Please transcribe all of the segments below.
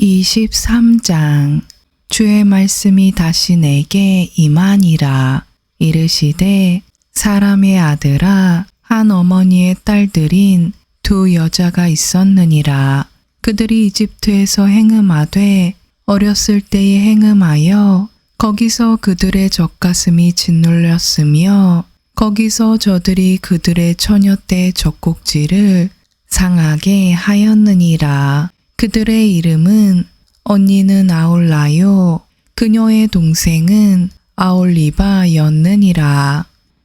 23장. 주의 말씀이 다시 내게 임하니라. 이르시되 사람의 아들아 한 어머니의 딸들인 두 여자가 있었느니라. 그들이 이집트에서 행음하되 어렸을 때에 행음하여 거기서 그들의 젖가슴이 짓눌렸으며 거기서 저들이 그들의 처녀 때 젖꼭지를 상하게 하였느니라. 그들의 이름은 언니는 아울라요. 그녀의 동생은 아올리바였느니라.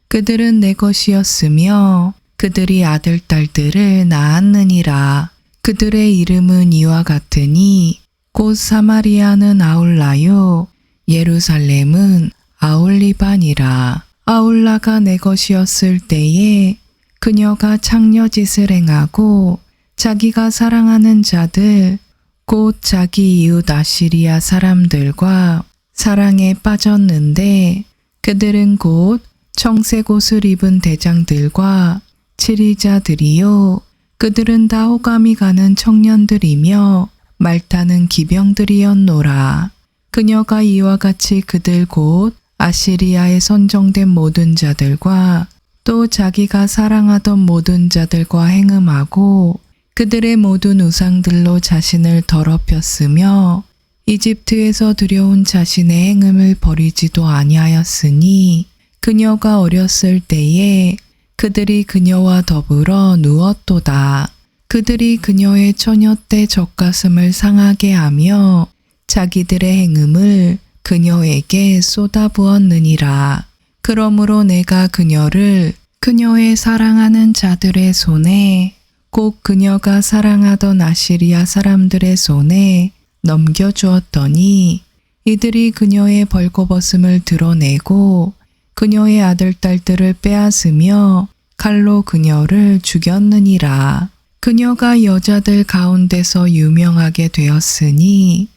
그들은 내 것이었으며 그들이 아들, 딸들을 낳았느니라. 그들의 이름은 이와 같으니 곧 사마리아는 아울라요. 예루살렘은 아올리바니라. 아울라가 내 것이었을 때에 그녀가 창녀짓을 행하고 자기가 사랑하는 자들 곧 자기 이웃 아시리아 사람들과 사랑에 빠졌는데 그들은 곧 청색 옷을 입은 대장들과 치리자들이요. 그들은 다 호감이 가는 청년들이며 말타는 기병들이었노라. 그녀가 이와 같이 그들 곧 아시리아에 선정된 모든 자들과 또 자기가 사랑하던 모든 자들과 행음하고 그들의 모든 우상들로 자신을 더럽혔으며 이집트에서 들여온 자신의 행음을 버리지도 아니하였으니 그녀가 어렸을 때에 그들이 그녀와 더불어 누웠도다. 그들이 그녀의 처녀 때 젖가슴을 상하게 하며 자기들의 행음을 그녀에게 쏟아부었느니라. 그러므로 내가 그녀를 그녀의 사랑하는 자들의 손에 꼭 그녀가 사랑하던 아시리아 사람들의 손에 넘겨주었더니 이들이 그녀의 벌거벗음을 드러내고 그녀의 아들, 딸들을 빼앗으며 칼로 그녀를 죽였느니라. 그녀가 여자들 가운데서 유명하게 되었으니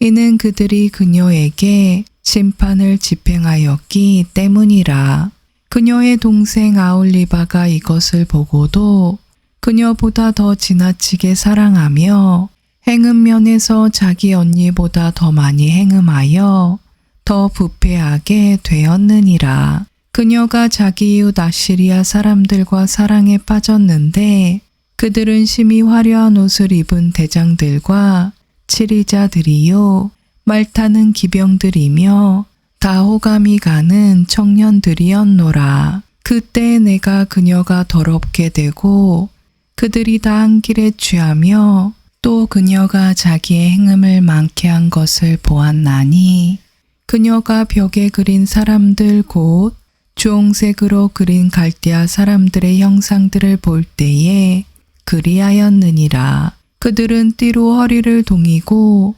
이는 그들이 그녀에게 심판을 집행하였기 때문이라. 그녀의 동생 아올리바가 이것을 보고도 그녀보다 더 지나치게 사랑하며 행음 면에서 자기 언니보다 더 많이 행음하여 더 부패하게 되었느니라. 그녀가 자기 이웃 아시리아 사람들과 사랑에 빠졌는데 그들은 심히 화려한 옷을 입은 대장들과 치리자들이요 말 타는 기병들이며 다 호감이 가는 청년들이었노라. 그때 내가 그녀가 더럽게 되고 그들이 다한 길에 취하며 또 그녀가 자기의 행음을 많게 한 것을 보았나니 그녀가 벽에 그린 사람들 곧 주홍색으로 그린 갈대아 사람들의 형상들을 볼 때에 그리하였느니라. 그들은 띠로 허리를 동이고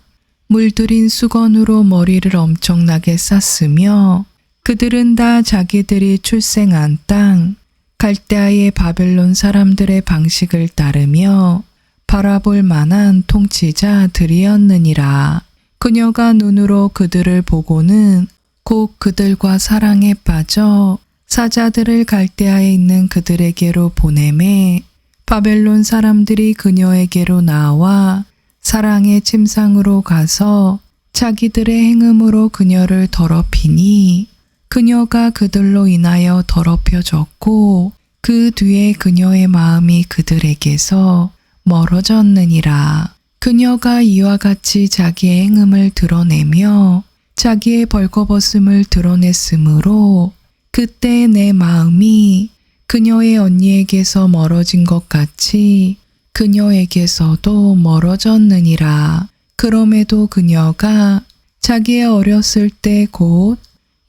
물들인 수건으로 머리를 엄청나게 쌌으며 그들은 다 자기들이 출생한 땅 갈대아의 바벨론 사람들의 방식을 따르며 바라볼 만한 통치자들이었느니라. 그녀가 눈으로 그들을 보고는 곧 그들과 사랑에 빠져 사자들을 갈대아에 있는 그들에게로 보내매 바벨론 사람들이 그녀에게로 나와 사랑의 침상으로 가서 자기들의 행음으로 그녀를 더럽히니 그녀가 그들로 인하여 더럽혀졌고 그 뒤에 그녀의 마음이 그들에게서 멀어졌느니라. 그녀가 이와 같이 자기의 행음을 드러내며 자기의 벌거벗음을 드러냈으므로 그때 내 마음이 그녀의 언니에게서 멀어진 것 같이 그녀에게서도 멀어졌느니라. 그럼에도 그녀가 자기의 어렸을 때 곧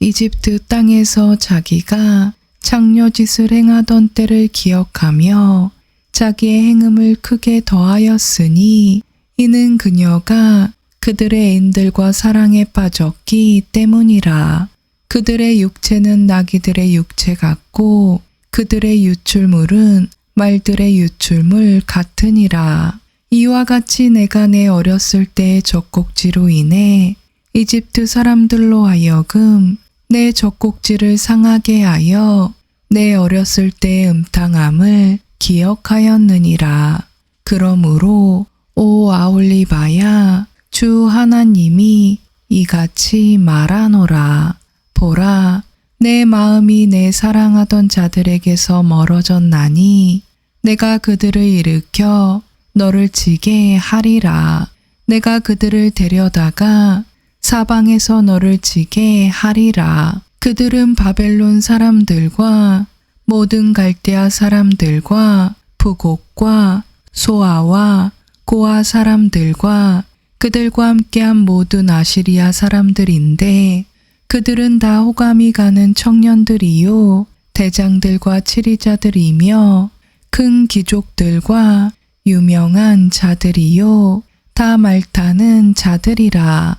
이집트 땅에서 자기가 창녀짓을 행하던 때를 기억하며 자기의 행음을 크게 더하였으니 이는 그녀가 그들의 애인들과 사랑에 빠졌기 때문이라. 그들의 육체는 나귀들의 육체 같고 그들의 유출물은 말들의 유출물 같으니라. 이와 같이 내가 내 어렸을 때의 젖꼭지로 인해 이집트 사람들로 하여금 내 젖꼭지를 상하게 하여 내 어렸을 때의 음탕함을 기억하였느니라. 그러므로 오 아올리바야 주 하나님이 이같이 말하노라. 보라, 내 마음이 내 사랑하던 자들에게서 멀어졌나니 내가 그들을 일으켜 너를 지게 하리라. 내가 그들을 데려다가 사방에서 너를 지게 하리라. 그들은 바벨론 사람들과 모든 갈대아 사람들과 부곡과 소아와 고아 사람들과 그들과 함께한 모든 아시리아 사람들인데 그들은 다 호감이 가는 청년들이요 대장들과 치리자들이며 큰 귀족들과 유명한 자들이요 다 말타는 자들이라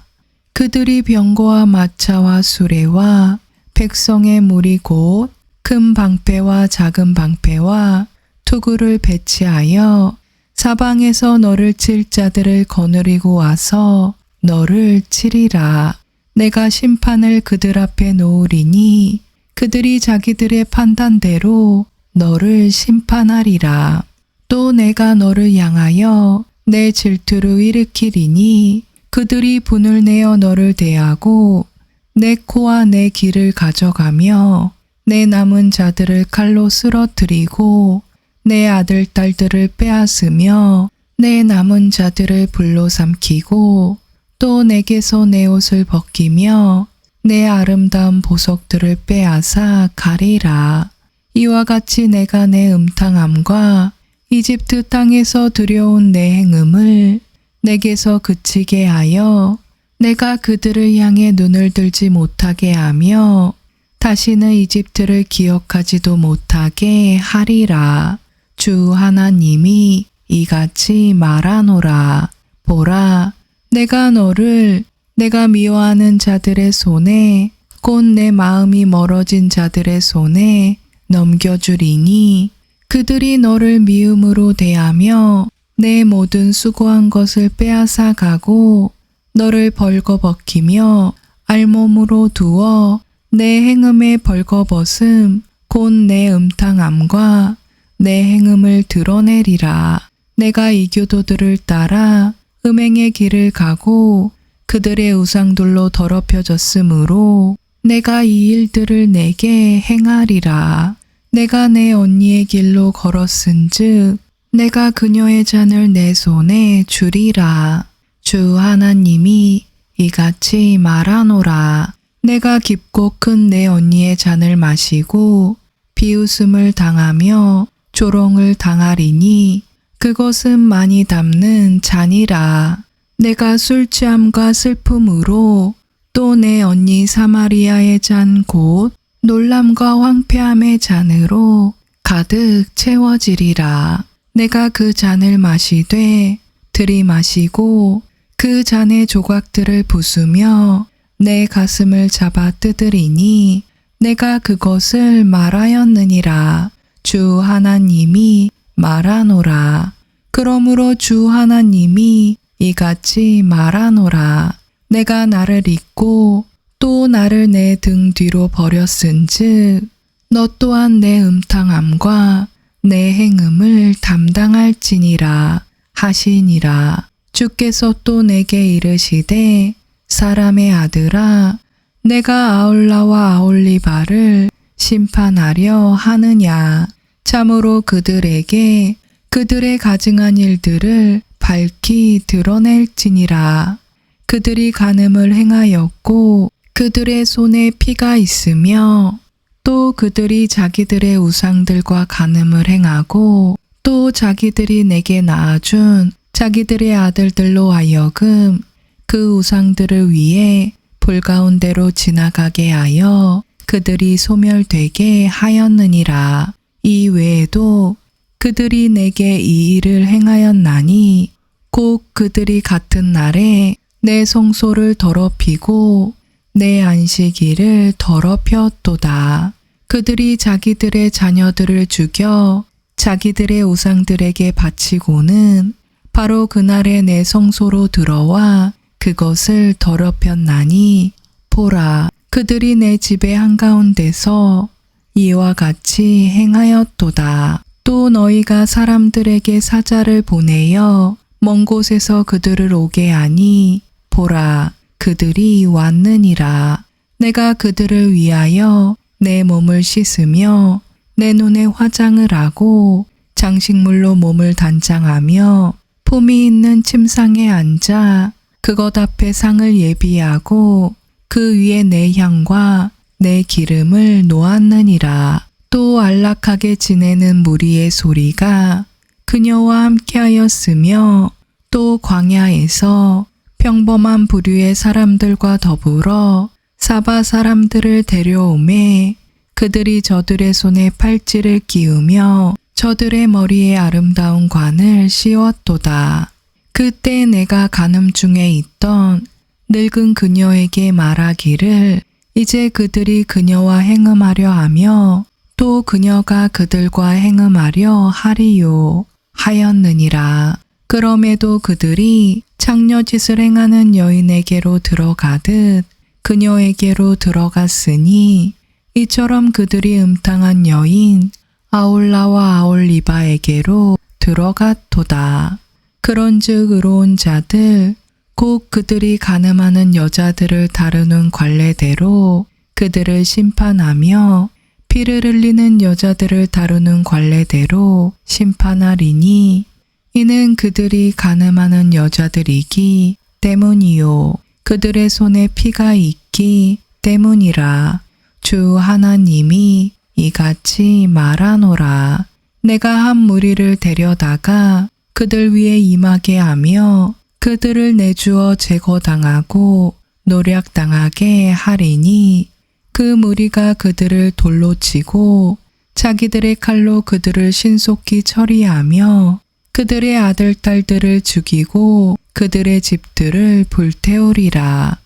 그들이 병거와 마차와 수레와 백성의 무리 곧 큰 방패와 작은 방패와 투구를 배치하여 사방에서 너를 칠 자들을 거느리고 와서 너를 치리라. 내가 심판을 그들 앞에 놓으리니 그들이 자기들의 판단대로 너를 심판하리라. 또 내가 너를 향하여 내 질투를 일으키리니 그들이 분을 내어 너를 대하고 내 코와 내 귀를 가져가며 내 남은 자들을 칼로 쓰러뜨리고 내 아들 딸들을 빼앗으며 내 남은 자들을 불로 삼키고 또 내게서 내 옷을 벗기며 내 아름다운 보석들을 빼앗아 가리라. 이와 같이 내가 내 음탕함과 이집트 땅에서 들여온 내 행음을 내게서 그치게 하여 내가 그들을 향해 눈을 들지 못하게 하며 다시는 이집트를 기억하지도 못하게 하리라. 주 하나님이 이같이 말하노라. 보라, 내가 너를 내가 미워하는 자들의 손에 곧 내 마음이 멀어진 자들의 손에 넘겨주리니 그들이 너를 미움으로 대하며 내 모든 수고한 것을 빼앗아 가고 너를 벌거벗기며 알몸으로 두어 내 행음의 벌거벗음 곧 내 음탕함과 내 행음을 드러내리라. 내가 이 교도들을 따라 음행의 길을 가고 그들의 우상들로 더럽혀졌으므로 내가 이 일들을 내게 행하리라. 내가 내 언니의 길로 걸었은즉 내가 그녀의 잔을 내 손에 주리라. 주 하나님이 이같이 말하노라. 내가 깊고 큰 내 언니의 잔을 마시고 비웃음을 당하며 조롱을 당하리니 그것은 많이 담는 잔이라. 내가 술 취함과 슬픔으로 또 내 언니 사마리아의 잔 곧 놀람과 황폐함의 잔으로 가득 채워지리라. 내가 그 잔을 마시되 들이마시고 그 잔의 조각들을 부수며 내 가슴을 잡아 뜯으리니 내가 그것을 말하였느니라. 주 하나님이 말하노라. 그러므로 주 하나님이 이같이 말하노라. 내가 나를 잊고 또 나를 내 등 뒤로 버렸은즉 너 또한 내 음탕함과 내 행음을 담당할지니라 하시니라. 주께서 또 내게 이르시되 사람의 아들아 내가 아울라와 아올리바를 심판하려 하느냐 참으로 그들에게 그들의 가증한 일들을 밝히 드러낼지니라 그들이 간음을 행하였고 그들의 손에 피가 있으며 또 그들이 자기들의 우상들과 간음을 행하고 또 자기들이 내게 낳아준 자기들의 아들들로 하여금 그 우상들을 위해 불 가운데로 지나가게 하여 그들이 소멸되게 하였느니라. 이 외에도 그들이 내게 이 일을 행하였나니 곧 그들이 같은 날에 내 성소를 더럽히고 내 안식일을 더럽혔도다. 그들이 자기들의 자녀들을 죽여 자기들의 우상들에게 바치고는 바로 그날에 내 성소로 들어와 그것을 더럽혔나니 보라 그들이 내 집의 한가운데서 이와 같이 행하였도다. 또 너희가 사람들에게 사자를 보내어 먼 곳에서 그들을 오게 하니 보라, 그들이 왔느니라. 내가 그들을 위하여 내 몸을 씻으며 내 눈에 화장을 하고 장식물로 몸을 단장하며 품이 있는 침상에 앉아 그것 앞에 상을 예비하고 그 위에 내 향과 내 기름을 놓았느니라. 또 안락하게 지내는 무리의 소리가 그녀와 함께하였으며 또 광야에서 평범한 부류의 사람들과 더불어 사바 사람들을 데려오매 그들이 저들의 손에 팔찌를 끼우며 저들의 머리에 아름다운 관을 씌웠도다. 그때 내가 간음 중에 있던 늙은 그녀에게 말하기를 이제 그들이 그녀와 행음하려 하며 또 그녀가 그들과 행음하려 하리요 하였느니라. 그럼에도 그들이 창녀짓을 행하는 여인에게로 들어가듯 그녀에게로 들어갔으니 이처럼 그들이 음탕한 여인 아올라와 아올리바에게로 들어갔도다. 그런즉 의로운 자들 곧 그들이 가늠하는 여자들을 다루는 관례대로 그들을 심판하며 피를 흘리는 여자들을 다루는 관례대로 심판하리니 이는 그들이 가늠하는 여자들이기 때문이요. 그들의 손에 피가 있기 때문이라. 주 하나님이 이같이 말하노라. 내가 한 무리를 데려다가 그들 위에 임하게 하며 그들을 내주어 제거당하고 노략당하게 하리니 그 무리가 그들을 돌로 치고 자기들의 칼로 그들을 신속히 처리하며 그들의 아들, 딸들을 죽이고 그들의 집들을 불태우리라.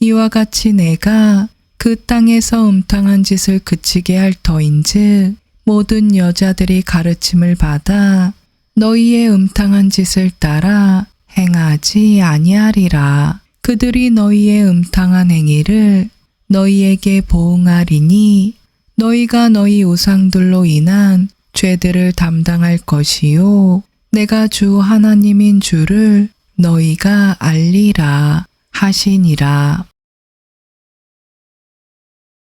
이와 같이 내가 그 땅에서 음탕한 짓을 그치게 할 터인즉 모든 여자들이 가르침을 받아 너희의 음탕한 짓을 따라 행하지 아니하리라. 그들이 너희의 음탕한 행위를 너희에게 보응하리니 너희가 너희 우상들로 인한 죄들을 담당할 것이요 내가 주 하나님인 줄을 너희가 알리라 하시니라